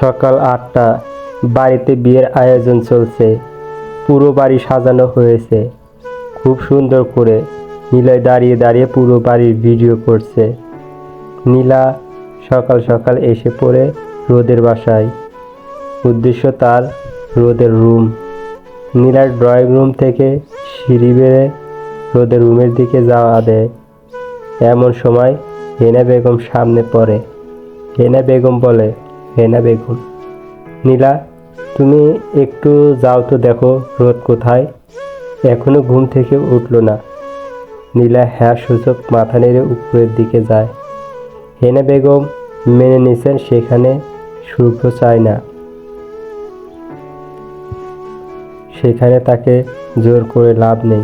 সকাল আটটা, বাড়িতে বিয়ের আয়োজন চলছে। পুরো বাড়ি সাজানো হয়েছে। খুব সুন্দর করে নীলয় দাঁড়িয়ে দাঁড়িয়ে পুরো বাড়ির ভিডিও করছে। নীলা সকাল সকাল এসে পড়ে রোদের বাসায়। উদ্দেশ্য তার রোদের রুম। নীলার ড্রয়িং রুম থেকে সিঁড়ি বেড়ে রোদের রুমের দিকে যাওয়া দেয়। এমন সময় হেনা বেগম সামনে পড়ে। হেনা বেগম বলে, হেনা বেগম। নীলা, তুমি একটু যাও তো দেখো রোদ কোথায়। এখনও ঘুম থেকে উঠল না। নীলা হ্যাঁ সূচক মাথা নেড়ে উপরের দিকে যায়। হেনা বেগম মেনে নিছেন সেখানে শুভ্র চায় না সেখানে তাকে জোর করে লাভ নেই।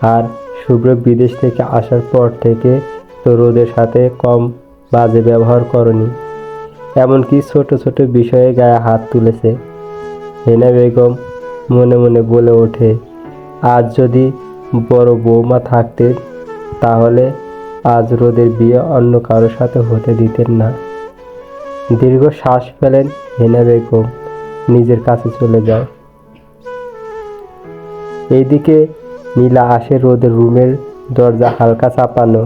আর শুভ্র বিদেশ থেকে আসার পর থেকে তো রোদের সাথে কম বাজে ব্যবহার করনি। এমনকি ছোট ছোট বিষয়ে গায়ে হাত তুলেছে। হেনা বেগম মনে মনে বলে ওঠে, আজ যদি বড় বৌমা থাকতেন, তাহলে আজ রোদের বিয়ে অন্য কারোর সাথে হতে দিতেন না। দীর্ঘ শ্বাস ফেলেন হেনা বেগম, নিজের কাছে চলে যায় এইদিকে নীলা আসে রোদের রুমের দরজা হালকা চাপানো।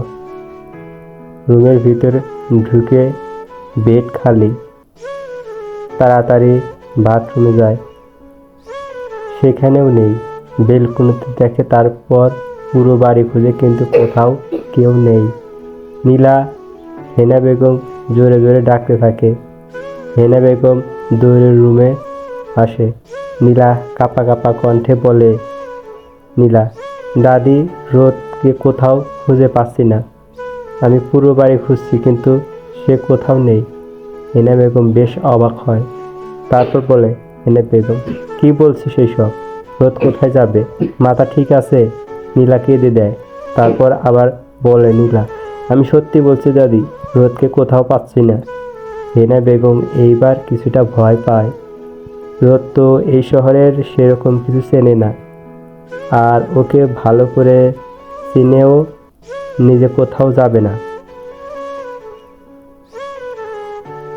রুমের ভিতরে ঢুকে বেড খালি। তাড়াতাড়ি বাথরুমে যায়। সেখানেও নেই। বেলকুনিতে দেখে তারপর পুরো বাড়ি খুঁজে কিন্তু কোথাও কেউ নেই। নীলা, হেনা বেগম জোরে জোরে ডাকতে থাকে। হেনা বেগম দৌড়ের রুমে আসে। নীলা কাপা কাপা কণ্ঠে বলে, নীলা, দাদি রোদকে কোথাও খুঁজে পাচ্ছি না। আমি পুরো বাড়ি খুঁজছি, কিন্তু সে কোথাও নেই। হেনা বেগম বেশ অবাক হয়। তারপর বলে হেনা বেগম, কি বলছে সেই সব রোদ কোথায় যাবে? মাথা ঠিক আছে? নীলা কেঁদে দেয়। তারপর আবার বলে, নীলা, আমি সত্যি বলছি দাদি, রোদকে কোথাও পাচ্ছি না। হেনা বেগম এইবার কিছুটা ভয় পায়। রোদ তো এই শহরের সেরকম কিছু চেনে না। আর ওকে ভালো করে চিনেও নিজে কোথাও যাবে না।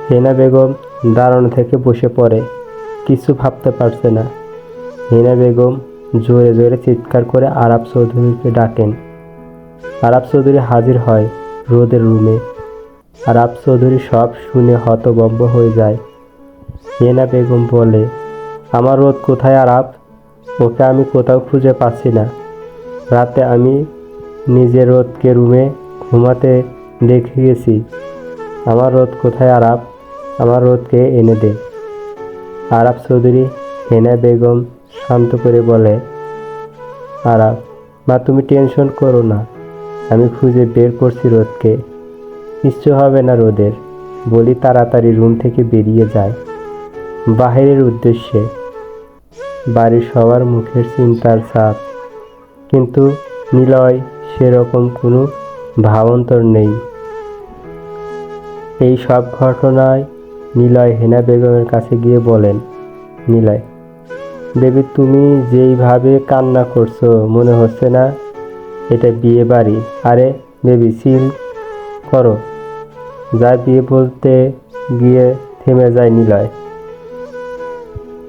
হেনা বেগম দাঁড়ানো থেকে বসে পড়ে, কিছু ভাবতে পারছে না। হেনা বেগম জোরে জোরে চিৎকার করে আরাব চৌধুরীকে ডাকেন। আরাব চৌধুরী হাজির হয় রোদের রুমে। আরাব চৌধুরী সব শুনে হতবম্ব হয়ে যায়। হেনা বেগম বলে, আমার রোদ কোথায় আরাব ওকে আমি কোথাও খুঁজে পাচ্ছি না। রাতে আমি নিজের রোদকে রুমে ঘুমাতে দেখে গেছি আমার রোদ কোথায় আরাব আমার রোদকে এনে দে। আরাব চৌধুরী হেনা বেগম শান্ত করে বলে আরাব মা, তুমি টেনশন করো না। আমি খুঁজে বের করছি রোদকে কিচ্ছু হবে না রোদের। বলি তাড়াতাড়ি রুম থেকে বেরিয়ে যায়। বাহিরের উদ্দেশ্যে। বাড়ির সবার মুখের চিন্তার ছাপ। কিন্তু নিলয় সেরকম কোনো ভাবান্তর নেই। এই সব ঘটনায় নিলয় হেনা বেগমের কাছে গিয়ে বলেন, নিলয় বেবি তুমি যেইভাবে কান্না করছ, মনে হচ্ছে না? এটা বিয়ে বাড়ি। আরে বেবি সিল করো। যা বিয়ে বলতে গিয়ে থেমে যায় নিলয়।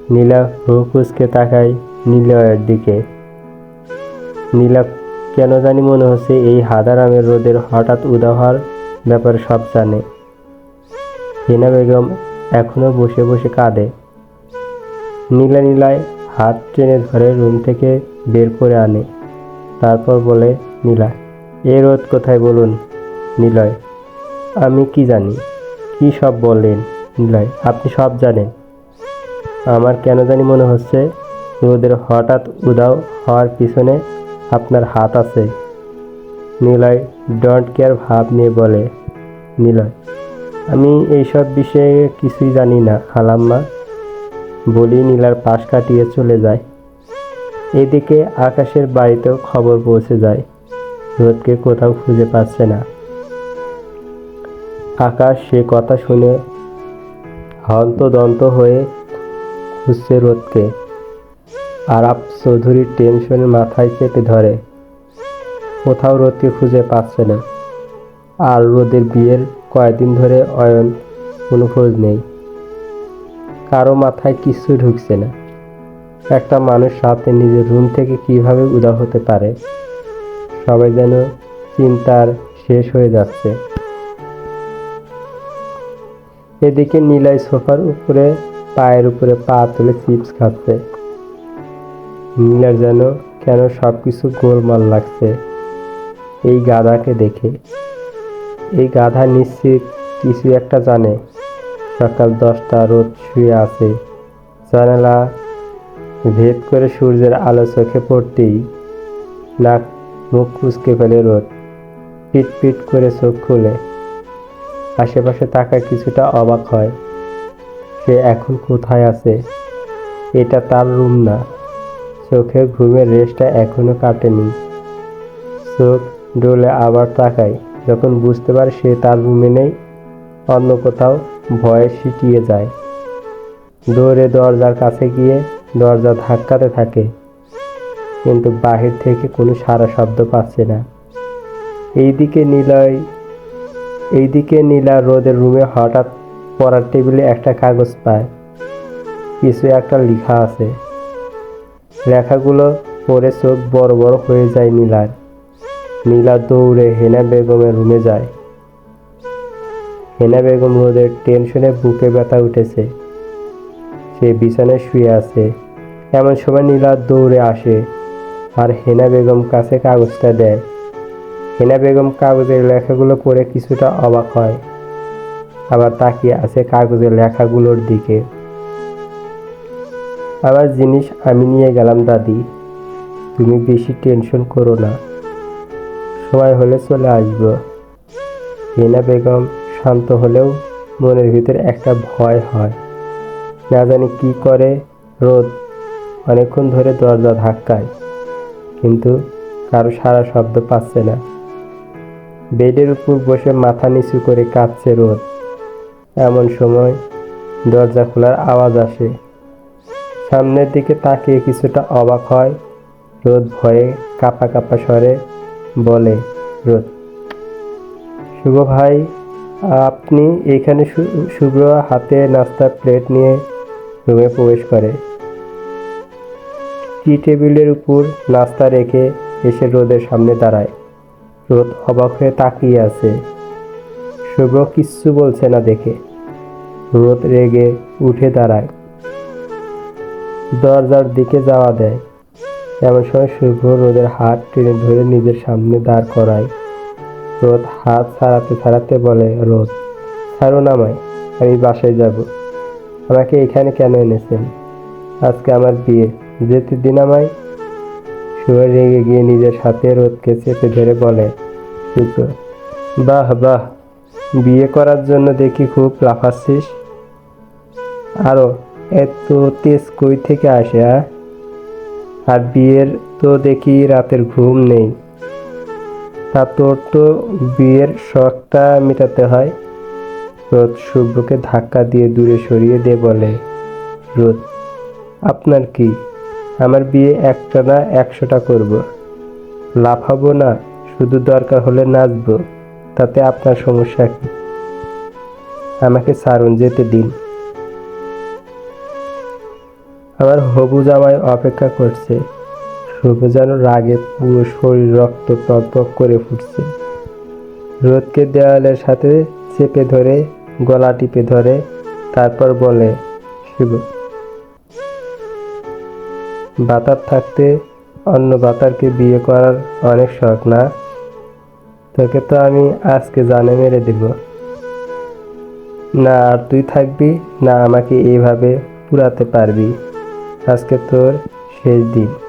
নীলা হুকুসকে তাকায় নিলয়ের দিকে। নীলা কেন জানি মনে হচ্ছে এই হাদারামের রোদের হঠাৎ উদা হওয়ার ব্যাপারে সব জানে। হেনা বেগম এখনও বসে বসে কাঁদে। নীলা নীলায় হাত টেনে ধরে রুম থেকে বের করে আনে। তারপর বলে, নীলা, এ রোদ কোথায় বলুন? নিলয়, আমি কি জানি? কি সব বললেন? নিলয়, আপনি সব জানেন। আমার কেন জানি মনে হচ্ছে রোদের হঠাৎ উদাও হওয়ার পিছনে আপনার হাত আছে। নিলয় ডোন্ট কেয়ার ভাব নিয়ে বলে, নিলয়, আমি এইসব বিষয়ে কিছুই জানি না, খালাম্মা। বলি নীলার পাশ কাটিয়ে চলে যায়। এদিকে আকাশের বাড়িতেও খবর পৌঁছে যায়, রোদকে কোথাও খুঁজে পাচ্ছে না। আকাশ সে কথা শুনে হন্তদন্ত হয়ে খুঁজছে রোদকে। আরাপ চৌধুরীর টেনশনের মাথায় চেপে ধরে। কোথাও রোদকে খুঁজে পাচ্ছে না। আর রোদের বিয়ের কয়েকদিন ধরে অয়ন কোনো খোঁজ নেই। কারও মাথায় কিছু ঢুকছে না। একটা মানুষ সাথে নিজের রুম থেকে কীভাবে উদা হতে পারে? সবাই যেন চিন্তার শেষ হয়ে যাচ্ছে। এদিকে নীলাই সোফার উপরে, পায়ের উপরে পা তুলে চিপস খাচ্ছে। নীলার যেন কেন সব কিছু গোলমাল লাগছে। এই গাধাকে দেখে। এই গাধা নিশ্চিত কিছু একটা জানে। সকাল দশটা রোদ শুয়ে আছে। জানালা ভেদ করে সূর্যের আলো চোখে পড়তেই নাক মুখ কুচকে ফেলে রোদ। পিট পিট করে চোখ খুলে। আশেপাশে তাকায় কিছুটা অবাক হয়। সে এখন কোথায় আছে? এটা তার রুম না। চোখের ঘুমের রেস্টটা এখনও কাটেনি। চোখ ডোলে আবার তাকায়, যখন বুঝতে পারে সে তার রুমে নেই, অন্য কোথাও ভয়ে সিটিয়ে যায়। দৌড়ে দরজার কাছে গিয়ে দরজা ধাক্কাতে থাকে, কিন্তু বাহির থেকে কোনো সারা শব্দ পাচ্ছে না। এইদিকে নীলয়, এইদিকে নীলা রোদের রুমে হঠাৎ পড়ার টেবিলে একটা কাগজ পায়। কিছু একটা লেখা আছে। লেখাগুলো পড়ে চোখ বড় বড় হয়ে যায় নীলার। নীলা দৌড়ে হেনা বেগমের রুমে যায়। হেনা বেগম রোদের টেনশনে বুকে ব্যথা উঠেছে। সে বিছানায় শুয়ে আছে। এমন সময় নীলা দৌড়ে আসে আর হেনা বেগম কাছে কাগজটা দেয়। হেনা বেগম কাগজের লেখাগুলো পড়ে কিছুটা অবাক হয়। আবার তাকিয়ে আছে কাগজের লেখাগুলোর দিকে। আবার জিনিস আমি নিয়ে গেলাম, দাদি। তুমি বেশি টেনশন করো না। সময় হলে চলে আসব। হেনা বেগম শান্ত হলেও মনের ভিতরে একটা ভয় হয়। না জানি কি করে রোদ অনেকক্ষণ ধরে দরজা ধাক্কায়, কিন্তু কারও সারা শব্দ পাচ্ছে না। বেডের উপর বসে মাথা নিচু করে কাঁদছে রোদ। এমন সময় দরজা খোলার আওয়াজ আসে। সামনের দিকে তাকিয়ে কিছুটা অবাক হয়। রোদ ভয়ে কাপা কাপা স্বরে বলে, রোদ, শুভ ভাই, আপনি এখানে শুভ্র হাতে নাস্তার প্লেট নিয়ে রুমে প্রবেশ করে। টি টেবিলের উপর নাস্তা রেখে এসে রোদের সামনে দাঁড়ায় রোদ অবাক হয়ে তাকিয়ে আছে। শুভ্র কিচ্ছু বলছে না দেখে। রোদ রেগে উঠে দাঁড়ায়। দরজার দিকে যাওয়া দেয়। এমন সময় শুভ্র রোদের হাত টেনে ধরে নিজের সামনে দাঁড় করায়। রোদ হাত ছাড়াতে ছাড়াতে বলে, রোদ ছাড়ুন আমায়, আমি বাসায় যাব। আমাকে এখানে কেন এনেছেন? আজকে আমার বিয়ে, যেতে দিন আমায়? শুভ রেগে গিয়ে নিজের সাথে রোদকে চেপে ধরে বলে, শুক্র, বাহ বাহ, বিয়ে করার জন্য দেখি খুব লাফাচ্ছিস। আরও এত তেজ কই থেকে আসে আর বিয়ের তো দেখি রাতের ঘুম নেই। তা তোর তো বিয়ের শখটা মেটাতে হয়। রোদ শুভ্রকে ধাক্কা দিয়ে দূরে সরিয়ে দিয়ে বলে, রোদ, আপনার কি? আমার বিয়ে একটা না একশোটা করব। লাফাবো না, শুধু দরকার হলে নাচবো, তাতে আপনার সমস্যা কি? আমাকে ছাড়ুন যেতে দিন। আমার হবু জামাই অপেক্ষা করছে। শুভ যেন রাগে পুরো শরীর রক্ত টক করে ফুটছে। রোদকে দেওয়ালের সাথে চেপে ধরে, গলা টিপে ধরে, তারপর বলে শিব বাতার থাকতে অন্য বাতারকে বিয়ে করার অনেক শখ না? তোকে তো আমি আজকে জানে মেরে দেব। না আর তুই থাকবি, না আমাকে এইভাবে পুরাতে পারবি। আজকে তোর শেষ দিন।